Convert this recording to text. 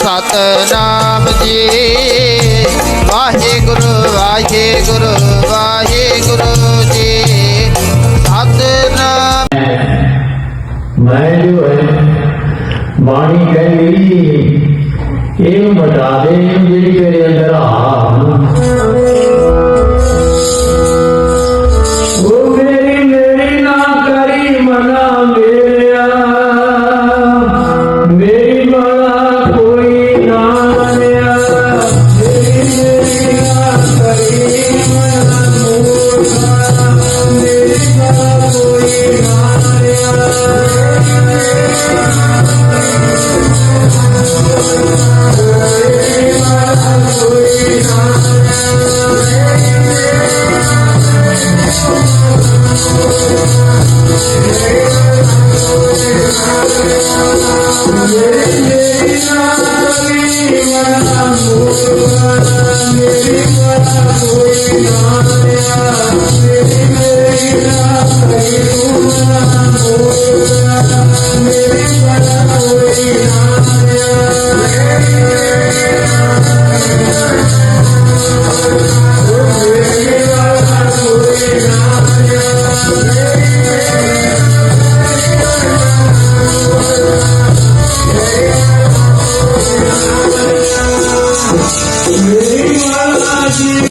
सतनाम जी। वाहे गुरु वाहे गुरु वाहे गुरु जी सतनाम मैं जो है, वाणी कह गई ये बता दे जी तेरे अंदर आ Amen. Oh, Thank you.